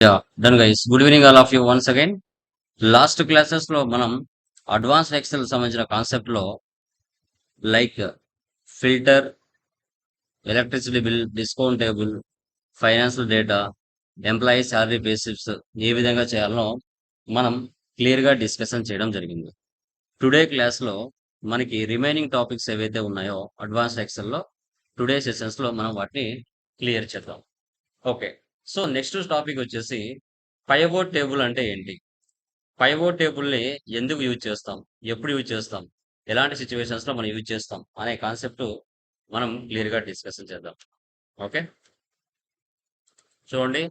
Yeah done guys good evening all of you once again last క్లాసెస్లో మనం advance XL సంబంధించిన కాన్సెప్ట్లో like filter electricity bill discount table financial data employee salary బేసిప్స్ ఏ విధంగా చేయాలనో మనం క్లియర్గా డిస్కషన్ చేయడం జరిగింది. టుడే క్లాస్లో మనకి రిమైనింగ్ టాపిక్స్ ఏవైతే ఉన్నాయో అడ్వాన్స్ ఎక్సెల్లో టుడే సెషన్స్లో మనం వాటిని క్లియర్ చేద్దాం. ఓకే సో నెక్స్ట్ టాపిక్ వచ్చేసి పైవోట్ టేబుల్ అంటే ఏంటి? పైవోట్ టేబుల్ని ఎందుకు యూజ్ చేస్తాం? ఎప్పుడు యూజ్ చేస్తాం? ఎలాంటి సిచ్యువేషన్స్లో మనం యూజ్ చేస్తాం? అనే కాన్సెప్ట్ మనం క్లియర్గా డిస్కషన్ చేద్దాం. ఓకే? చూడండి.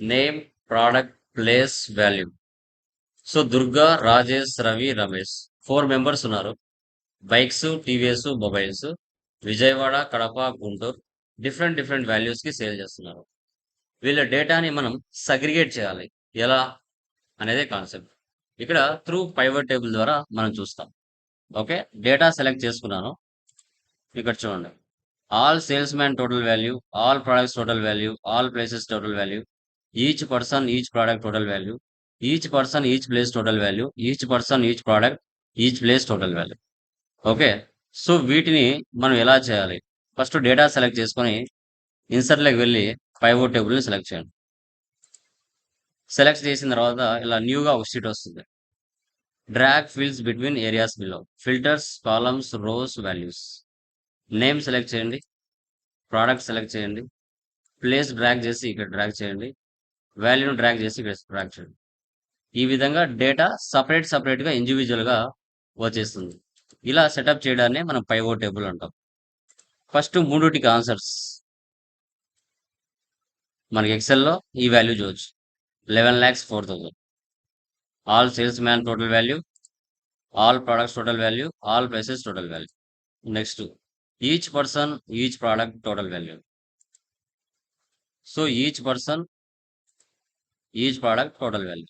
Name product place value. So Durga Rajesh Ravi Ramesh. Four members ఉన్నారు. Bikes TVS mobiles. Vijayawada Kadapa Guntur. Different different వాల్యూస్కి sale చేస్తున్నారు. వీళ్ళ డేటాని మనం సగ్రిగేట్ చేయాలి. ఎలా? అనేది కాన్సెప్ట్. ఇక్కడ త్రూ పైవర్ టేబుల్ ద్వారా మనం చూస్తాం. ఓకే? డేటా సెలెక్ట్ చేసుకున్నాను. ఇక్కడ చూడండి. All salesman total value all products total value all places total value each person each product total value each person each place total value each person each product each place total value. Okay? So వీటిని మనం ఎలా చేయాలి? First data select చేసుకొని ఇన్సర్ట్లోకి వెళ్ళి pivot టేబుల్ని select చేయండి. Select చేసిన తర్వాత ఇలా న్యూగా ఒక షీట్ వస్తుంది. Drag fields between areas below filters columns rows values name select చేయండి. ప్రోడక్ట్ సెలెక్ట్ చేయండి. ప్లేస్ డ్రాగ్ చేసి ఇక్కడ డ్రాగ్ చేయండి. వాల్యూను డ్రాగ్ చేసి ఇక్కడ డ్రాగ్ చేయండి. ఈ విధంగా డేటా సపరేట్ సపరేట్గా ఇండివిజువల్గా వచ్చేస్తుంది. ఇలా సెటప్ చేయడాన్ని మనం పైవో టేబుల్ అంటాం. ఫస్ట్ మూడుటికి ఆన్సర్స్ మనకి ఎక్సెల్లో ఈ వాల్యూ చూడొచ్చు. Eleven lakhs four thousand all salesman total value all products total value all prices total value next each person each product total value so each person each product total value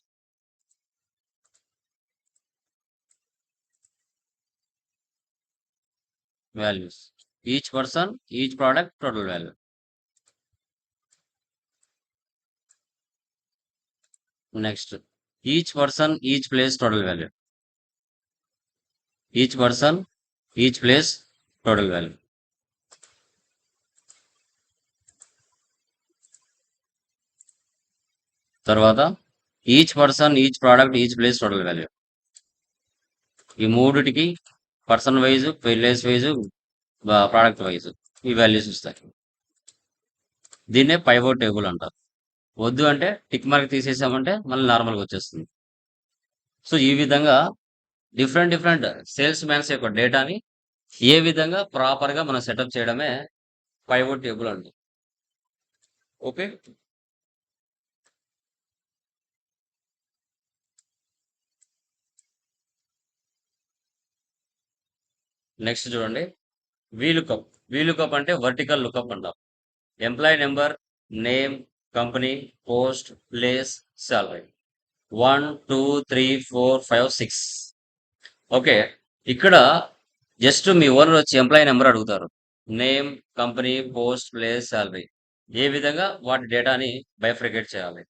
values each person each product total value next each person each place total value each person each place total value తర్వాత each person each product each place total value ఈ మూడిటికి person wise place wise product wise ఈ values ఇస్తాయి దీన్నే పైవో table అంటారు. వద్దు అంటే tick mark తీసేసామంటే మళ్ళీ నార్మల్గా వచ్చేస్తుంది. సో ఈ విధంగా డిఫరెంట్ డిఫరెంట్ సేల్స్ మ్యాన్స్ యొక్క డేటాని ఏ విధంగా ప్రాపర్గా మనం సెటప్ చేయడమే పైవోట్ టేబుల్ అండి. ఓకే నెక్స్ట్ చూడండి. వీలుకప్ వీలుకప్ అంటే వర్టికల్ లుకప్ అంటాం. Employee number name company post place salary. One two three four five six. Okay ఇక్కడ జస్ట్ మీ ఓనర్ వచ్చి ఎంప్లాయీ నెంబర్ అడుగుతారు. Name company post place salary. ఏ విధంగా వాటి డేటాని బైఫ్రికేట్ చేయాలి?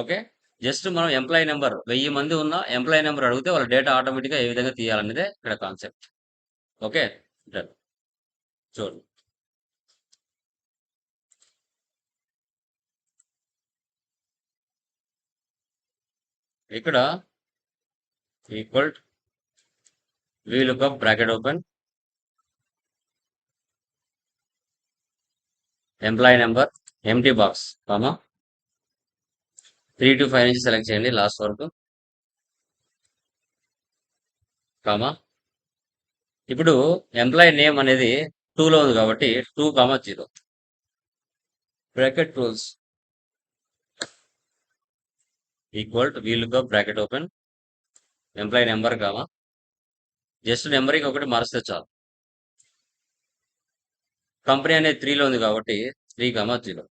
ఓకే జస్ట్ మనం ఎంప్లాయీ నెంబర్ వెయ్యి మంది ఉన్న ఎంప్లాయీ నెంబర్ అడిగితే వాళ్ళ డేటా ఆటోమేటిక్గా ఏ విధంగా తీయాలనేదే ఇక్కడ కాన్సెప్ట్. Okay done. చూడండి. ఇక్కడ equal VLOOKUP bracket open employee number empty box comma three to five నుంచి సెలెక్ట్ చేయండి లాస్ట్ వరకు. కామా ఇప్పుడు ఎంప్లాయీ నేమ్ అనేది టూలో ఉంది కాబట్టి two comma zero bracket rules equal to VLOOKUP bracket open. Employee number comma just numbering ఒకటి మారిస్తే చాలు. కంపెనీ అనేది త్రీలో ఉంది కాబట్టి three comma zero.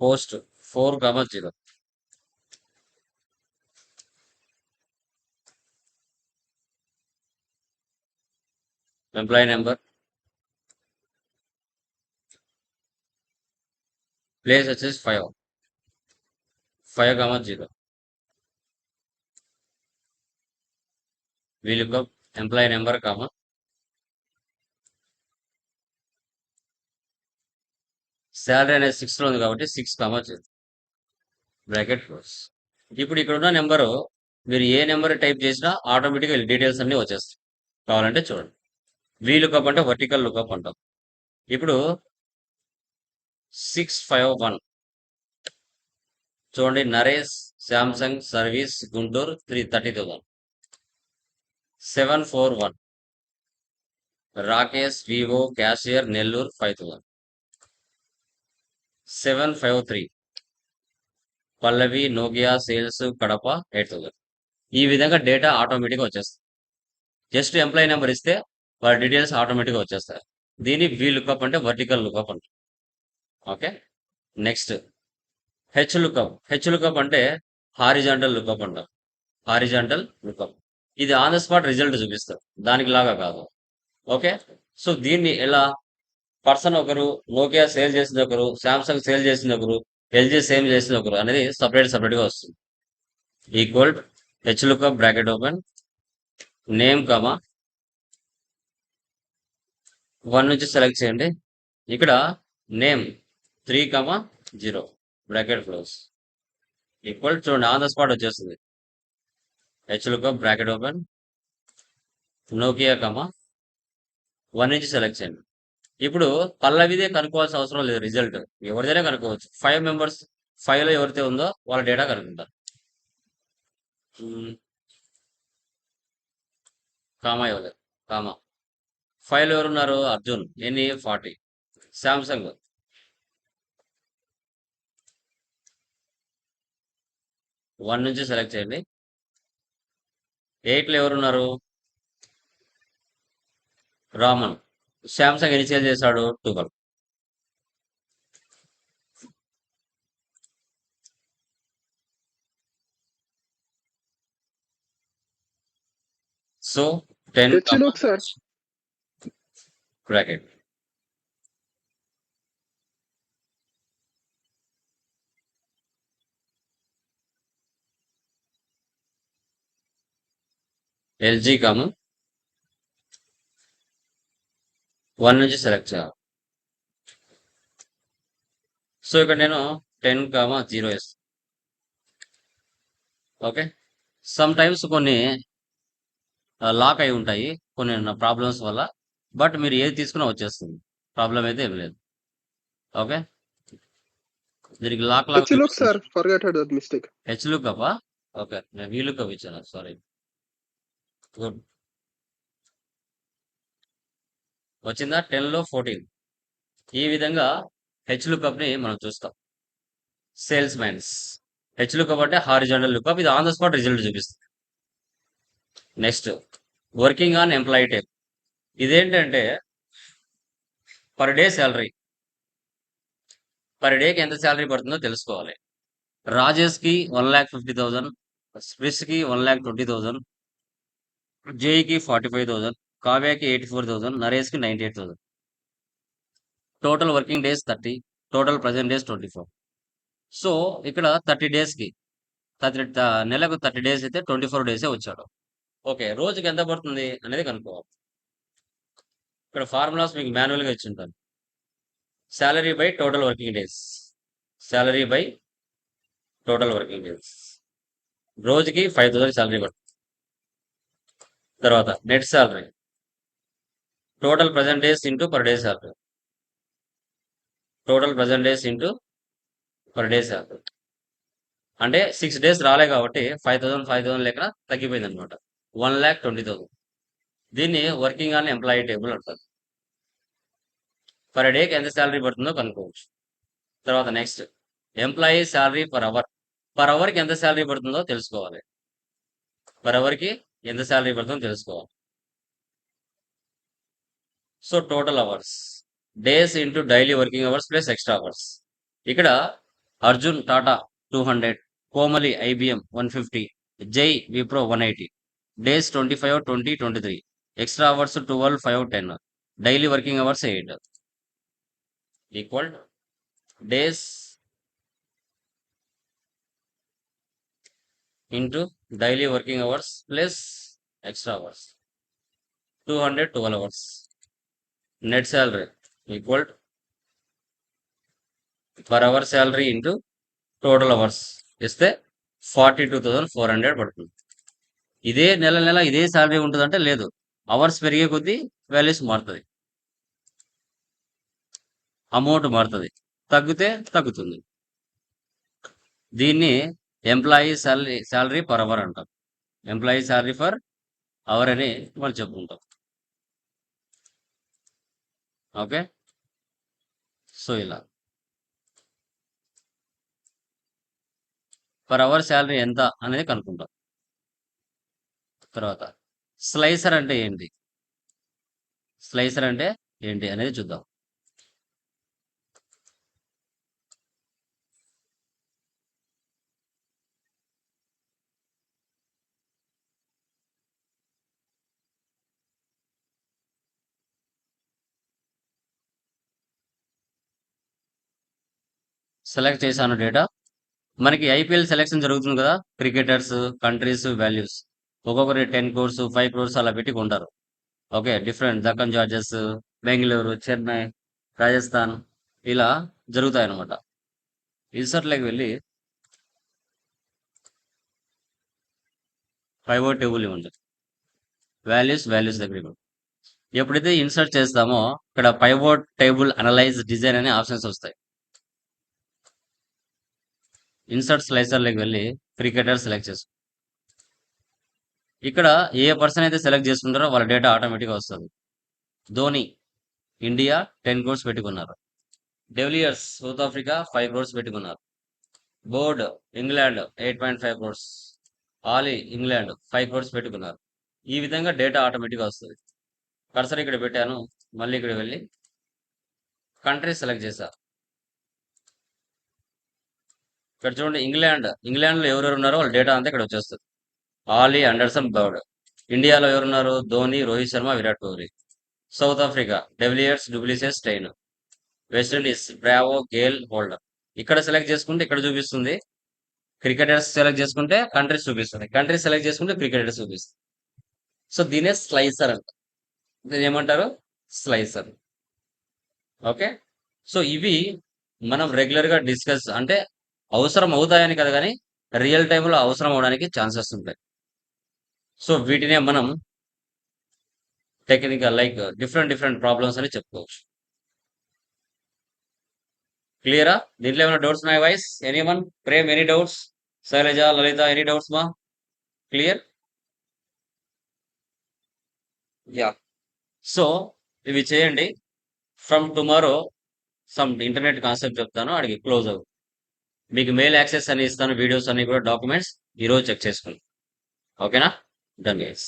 Post four comma zero. Employee number place వచ్చేసి five five comma zero VLOOKUP employee number comma salary అనేది సిక్స్లో ఉంది కాబట్టి six comma zero bracket close ఇప్పుడు ఇక్కడ ఉన్న నెంబరు మీరు ఏ నెంబర్ టైప్ చేసినా ఆటోమేటిక్గా డీటెయిల్స్ అన్నీ వచ్చేస్తాయి. కావాలంటే చూడండి. వీ లుకప్ అంటే వర్టికల్ లుకప్ అంటాం. ఇప్పుడు సిక్స్ ఫైవ్ వన్ చూడండి Naresh Samsung service Guntur three thirty thousand seven four one Rakesh Vivo cashier Nellore five thousand seven five three Pallavi Nokia sales Kadapa eight thousand ఈ విధంగా data ఆటోమేటిక్గా వచ్చేస్తుంది. Just employee number ఇస్తే వాళ్ళ details ఆటోమేటిక్గా వచ్చేస్తాయి. దీన్ని వి లుకప్ అంటే వర్టికల్ లుకప్ అంట okay next H lookup H lookup అంటే హారిజాంటల్ లుకప్ అంటారు. హారిజాంటల్ లుకప్ ఇది ఆన్ ద స్పాట్ రిజల్ట్ చూపిస్తారు దానికి లాగా కాదు. ఓకే సో దీన్ని ఎలా? పర్సన్ ఒకరు నోకియా సేల్ చేసింది ఒకరు శాంసంగ్ సేల్ చేసింది ఒకరు ఎల్జీ సేమ్ చేసింది ఒకరు అనేది సపరేట్ సపరేట్గా వస్తుంది. Equal H lookup bracket open name comma one నుంచి సెలెక్ట్ చేయండి. ఇక్కడ name three comma zero. Bracket close. Equal చూడండి ఆన్ ద స్పాట్ వచ్చేస్తుంది. H bracket open. Nokia comma. One నుంచి సెలెక్ట్ చేయండి. ఇప్పుడు పల్లవిదే కనుక్కోవాల్సిన అవసరం లేదు రిజల్ట్. ఎవరిదైనా కనుక్కోవచ్చు. ఫైవ్ మెంబర్స్ ఫైవ్లో ఎవరితే ఉందో వాళ్ళ డేటా కనుక్కుంటారు. కామా ఇవ్వలేదు కామా. ఫైవ్లో ఎవరున్నారు అర్జున్? ఎన్ని? ఫార్టీ. శాంసంగ్. వన్ నుంచి సెలెక్ట్ చేయండి. ఎయిట్లో ఎవరున్నారు? రామన్. శాంసంగ్ ఎన్ని సేల్ చేశాడు twelve so ten H LG comma one నుంచి సెలెక్ట్ చేయాలి. సో ఇక్కడ నేను టెన్ కామా జీరో వేస్తాను ఓకే సమ్ టైమ్స్ కొన్ని uh, లాక్ అయి ఉంటాయి. కొన్ని ప్రాబ్లమ్స్ వల్ల బట్ మీరు ఏది తీసుకున్నా వచ్చేస్తుంది. ప్రాబ్లం అయితే ఏం లేదు. ఓకే? దీనికి lock lock H look sir forget that mistake H లుకప్పా okay. నేను వీ లుకప్ ఇచ్చాను సారీ గుడ్ వచ్చిందా? టెన్లో ఫోర్టీన్ ఈ విధంగా హెచ్ లుకప్ని మనం చూస్తాం. సేల్స్ మ్యాన్స్ హెచ్ లుకప్ అంటే హారిజాంటల్ లుకప్ ఇది ఆన్ ద స్పాట్ రిజల్ట్ చూపిస్తుంది. Next working on employee type ఇదేంటంటే పర్ డే శాలరీ పర్ డేకి ఎంత శాలరీ పడుతుందో తెలుసుకోవాలి. రాజేష్కి వన్ ల్యాక్ ఫిఫ్టీ థౌసండ్ స్విస్కి కి వన్ ల్యాక్ ట్వంటీ థౌసండ్ జేఈకి ఫార్టీ ఫైవ్ థౌసండ్ కావ్యాకి ఎయిటీ ఫోర్ థౌసండ్ నరేష్కి కి eight thousand total working days thirty total present days twenty four so ఇక్కడ థర్టీ డేస్కి థర్టీ నెలకు థర్టీ డేస్ అయితే ట్వంటీ ఫోర్ డేసే వచ్చాడు. ఓకే రోజుకి ఎంత పడుతుంది అనేది కనుక్కోవాలి. ఇక్కడ ఫార్ములాస్ మీకు మాన్యువల్గా ఇచ్చి ఉంటాను salary by total working days. Salary by total working days. రోజుకి ఫైవ్ థౌసండ్ శాలరీ పడుతుంది తర్వాత net salary total present days into per day salary total present days into per day salary అంటే సిక్స్ డేస్ రాలే కాబట్టి five thousand five thousand లెక్కన తగ్గిపోయింది అనమాట one lakh twenty thousand. దీన్ని వర్కింగ్ ఆన్ ఎంప్లాయీ టేబుల్ అంటారు. పర్ డేకి ఎంత శాలరీ పడుతుందో కనుక్కోవచ్చు. తర్వాత next employee salary per hour per అవర్కి ఎంత శాలరీ పడుతుందో తెలుసుకోవాలి. పర్ అవర్కి ఎంత శాలరీ పడుతుందో తెలుసుకోవాలి. So total hours days into daily working hours plus extra hours ఇక్కడ Arjun Tata two hundred Komali IBM one fifty Jai Wipro one eighty days twenty five twenty twenty three extra hours twelve five ten daily working hours eight equal days into daily working hours plus extra hours two hundred net hours net per hour salary into salary into total hours ఇస్తే forty two thousand four hundred పడుతుంది. ఇదే నెల నెల ఇదే salary ఉంటుందంటే లేదు. Hours పెరిగే కొద్దీ వాల్యూస్ మారుతుంది అమౌంట్ మారుతుంది. తగ్గితే తగ్గుతుంది. దీన్ని employee salary salary per hour అంటాం ఎంప్లాయీ శాలరీ ఫర్ అవర్ అని మనం చెప్పుకుంటాం ఓకే? సో ఇలా. పర్ అవర్ శాలరీ ఎంత అనేది కనుక్కుంటాం. తర్వాత స్లైసర్ అంటే ఏంటి? స్లైసర్ అంటే ఏంటి అనేది చూద్దాం. సెలెక్ట్ చేశాను డేటా మనకి ఐపీఎల్ సెలెక్షన్ జరుగుతుంది కదా క్రికెటర్స్ కంట్రీస్ వాల్యూస్ ఒక్కొక్కరి టెన్ క్రోర్స్ ఫైవ్ క్రోర్స్ అలా పెట్టి కొంటారు. Okay different Deccan Chargers Bengaluru Chennai Rajasthan ఇలా జరుగుతాయి అనమాట ఇన్సర్ట్లోకి వెళ్ళి పైవోట్ టేబుల్ ఇవ్వండి వాల్యూస్ వాల్యూస్ దగ్గర ఎప్పుడైతే ఇన్సర్ట్ చేస్తామో ఇక్కడ పైవోట్ టేబుల్ అనలైజ్ డిజైన్ అనే ఆప్షన్స్ వస్తాయి. ఇన్సర్ట్ స్లైసర్లోకి వెళ్ళి క్రికెటర్ సెలెక్ట్ చేసుకో. ఇక్కడ ఏ పర్సన్ అయితే సెలెక్ట్ చేసుకుంటారో వాళ్ళ డేటా ఆటోమేటిక్గా వస్తుంది. ధోని ఇండియా టెన్ క్రోర్స్ పెట్టుకున్నారు. De Villiers South Africa five crores పెట్టుకున్నారు. Broad England eight point five crores Ali England five crores పెట్టుకున్నారు. ఈ విధంగా డేటా ఆటోమేటిక్గా వస్తుంది. కర్సర్ ఇక్కడ పెట్టాను. మళ్ళీ ఇక్కడ వెళ్ళి కంట్రీ సెలెక్ట్ చేశారు ఇక్కడ చూడండి ఇంగ్లాండ్ ఇంగ్లాండ్లో ఎవరెవరు ఉన్నారో వాళ్ళ డేటా అంతా ఇక్కడ వచ్చేస్తుంది. Ali Anderson Broad. ఇండియాలో ఎవరున్నారు? Dhoni Rohit Sharma Virat Kohli. South Africa de Villiers du Plessis Steyn West Indies Bravo Gayle Holder. ఇక్కడ సెలెక్ట్ చేసుకుంటే ఇక్కడ చూపిస్తుంది. క్రికెటర్స్ సెలెక్ట్ చేసుకుంటే కంట్రీస్ చూపిస్తుంది. కంట్రీస్ సెలెక్ట్ చేసుకుంటే క్రికెటర్స్ చూపిస్తుంది. సో దీనే స్లైసర్ అంట. దీని ఏమంటారు? స్లైసర్. ఓకే? సో ఇవి మనం రెగ్యులర్గా డిస్కస్ అంటే అవసరం అవుతాయని కదా కానీ రియల్ టైంలో అవసరం అవడానికి ఛాన్సెస్ ఉంటాయి. సో వీటినే మనం technical like different different problems అని చెప్పుకోవచ్చు. క్లియరా దీంట్లో ఏమైనా డౌట్స్ ఉన్నాయి vice any one Prem any doubts Shailaja Lalitha any doubts మా? క్లియర్ యా సో ఇవి చేయండి. From tomorrow some internet concept చెప్తాను. అడిగి క్లోజ్ అవ్వు మీకు మెయిల్ యాక్సెస్ అని ఇస్తాను వీడియోస్ అన్ని కూడా డాక్యుమెంట్స్ ఈరోజు చెక్ చేసుకోండి ఓకేనా డన్ గైస్